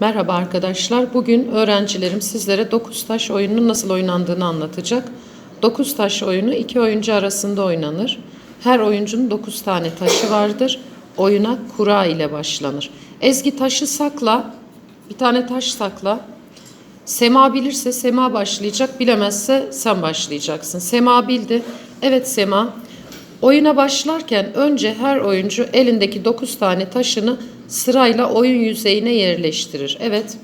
Merhaba arkadaşlar. Bugün öğrencilerim sizlere 9 taş oyununun nasıl oynandığını anlatacak. 9 taş oyunu iki oyuncu arasında oynanır. Her oyuncunun 9 tane taşı vardır. Oyuna kura ile başlanır. Ezgi taşı sakla. Bir tane taş sakla. Sema bilirse Sema başlayacak, bilemezse sen başlayacaksın. Sema bildi. Evet Sema. Oyuna başlarken önce her oyuncu elindeki 9 tane taşını sırayla oyun yüzeyine yerleştirir. Evet.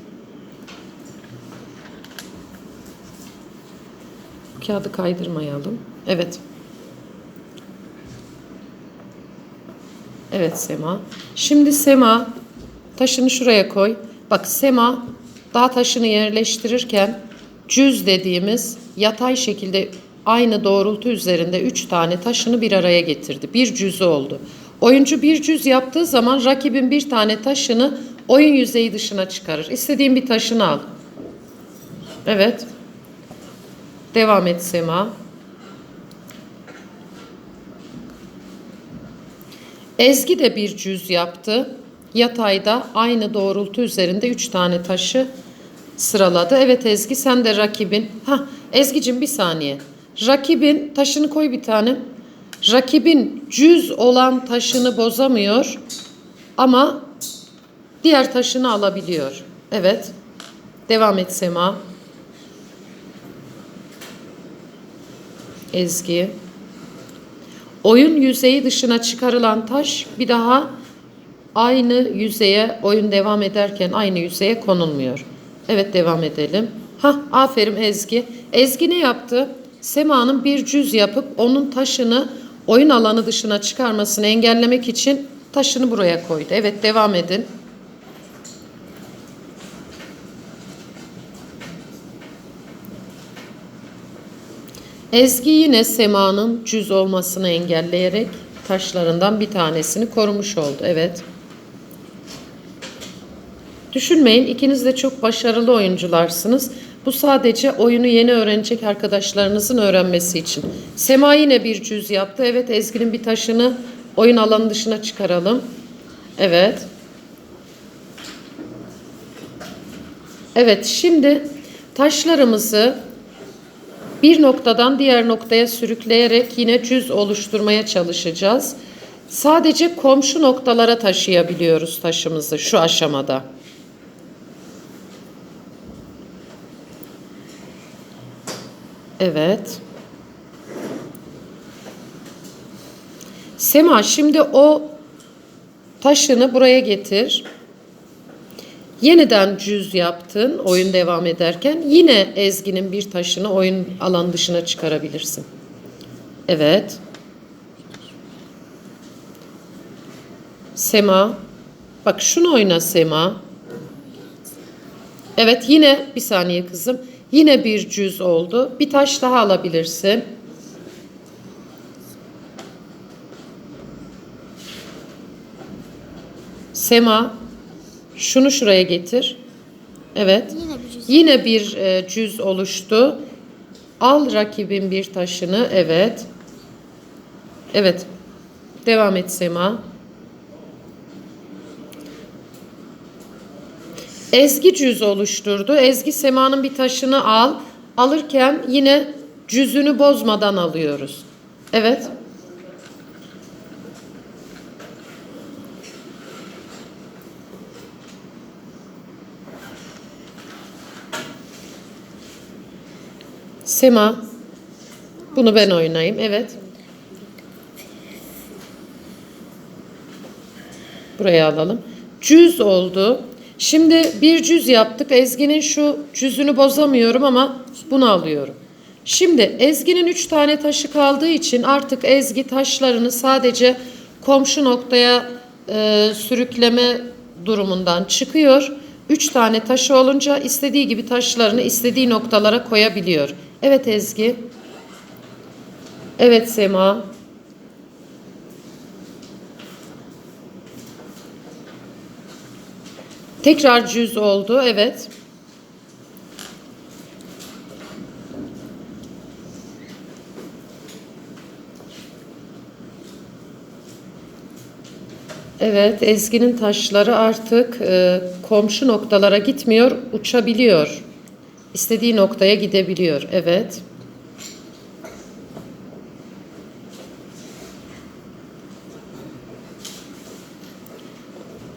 Kağıdı kaydırmayalım. Evet. Evet Sema. Şimdi Sema taşını şuraya koy. Bak Sema daha taşını yerleştirirken cüz dediğimiz yatay şekilde aynı doğrultu üzerinde üç tane taşını bir araya getirdi. Bir cüzü oldu. Oyuncu bir cüz yaptığı zaman rakibin bir tane taşını oyun yüzeyi dışına çıkarır. İstediğin bir taşını al. Evet. Devam et Sema. Ezgi de bir cüz yaptı. Yatayda aynı doğrultu üzerinde üç tane taşı sıraladı. Evet Ezgi sen de rakibin. Ha Ezgi'cim bir saniye. Rakibin taşını koy bir tane. Rakibin cüz olan taşını bozamıyor ama diğer taşını alabiliyor. Evet. Devam et Sema. Ezgi. Oyun yüzeyi dışına çıkarılan taş bir daha aynı yüzeye oyun devam ederken aynı yüzeye konulmuyor. Evet devam edelim. Ha aferin Ezgi. Ezgi ne yaptı? Sema'nın bir cüz yapıp onun taşını oyun alanı dışına çıkarmasını engellemek için taşını buraya koydu. Evet devam edin. Ezgi yine Sema'nın cüz olmasını engelleyerek taşlarından bir tanesini korumuş oldu. Evet. Düşünmeyin ikiniz de çok başarılı oyuncularsınız. Bu sadece oyunu yeni öğrenecek arkadaşlarınızın öğrenmesi için. Sema yine bir cüz yaptı. Evet Ezgi'nin bir taşını oyun alanı dışına çıkaralım. Evet. Evet şimdi taşlarımızı bir noktadan diğer noktaya sürükleyerek yine cüz oluşturmaya çalışacağız. Sadece komşu noktalara taşıyabiliyoruz taşımızı şu aşamada. Evet. Sema şimdi o taşını buraya getir. Yeniden cüz yaptın oyun devam ederken yine Ezgi'nin bir taşını oyun alan dışına çıkarabilirsin. Evet. Sema. Bak şunu oyna Sema. Evet yine bir saniye kızım. Yine bir cüz oldu. Bir taş daha alabilirsin. Sema şunu şuraya getir. Evet. Yine bir cüz. Yine bir e, cüz oluştu. Al rakibin bir taşını. Evet. Evet. Devam et Sema. Ezgi cüz oluşturdu. Ezgi Sema'nın bir taşını al. Alırken yine cüzünü bozmadan alıyoruz. Evet. Sema. Bunu ben oynayayım. Evet. Buraya alalım. Cüz oldu. Şimdi bir cüz yaptık. Ezgi'nin şu cüzünü bozamıyorum ama bunu alıyorum. Şimdi Ezgi'nin üç tane taşı kaldığı için artık Ezgi taşlarını sadece komşu noktaya e, sürükleme durumundan çıkıyor. Üç tane taşı olunca istediği gibi taşlarını istediği noktalara koyabiliyor. Evet Ezgi. Evet Sema. Tekrar cüz oldu. Evet. Evet, Ezgi'nin taşları artık e, komşu noktalara gitmiyor, uçabiliyor. İstediği noktaya gidebiliyor. Evet.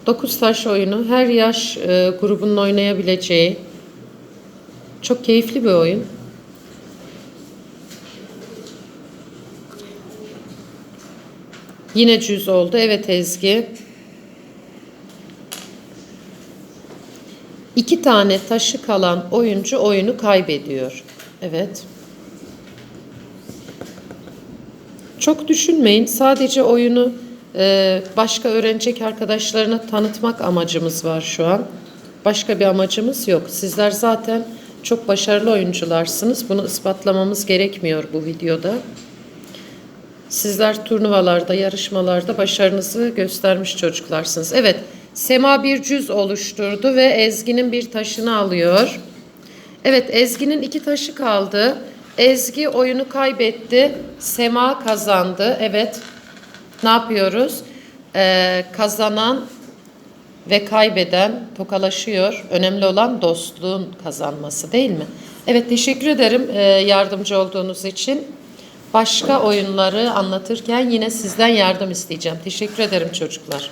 Dokuz taş oyunu her yaş e, grubunun oynayabileceği çok keyifli bir oyun. Yine cüz oldu. Evet Ezgi. İki tane taşı kalan oyuncu oyunu kaybediyor. Evet. Çok düşünmeyin. Sadece oyunu başka öğrenecek arkadaşlarına tanıtmak amacımız var şu an. Başka bir amacımız yok. Sizler zaten çok başarılı oyuncularsınız. Bunu ispatlamamız gerekmiyor bu videoda. Sizler turnuvalarda, yarışmalarda başarınızı göstermiş çocuklarsınız. Evet, Sema bir cüz oluşturdu ve Ezgi'nin bir taşını alıyor. Evet, Ezgi'nin iki taşı kaldı. Ezgi oyunu kaybetti. Sema kazandı. Evet, ne yapıyoruz? Ee, kazanan ve kaybeden tokalaşıyor. Önemli olan dostluğun kazanması değil mi? Evet, teşekkür ederim e, yardımcı olduğunuz için. Başka oyunları anlatırken yine sizden yardım isteyeceğim. Teşekkür ederim çocuklar.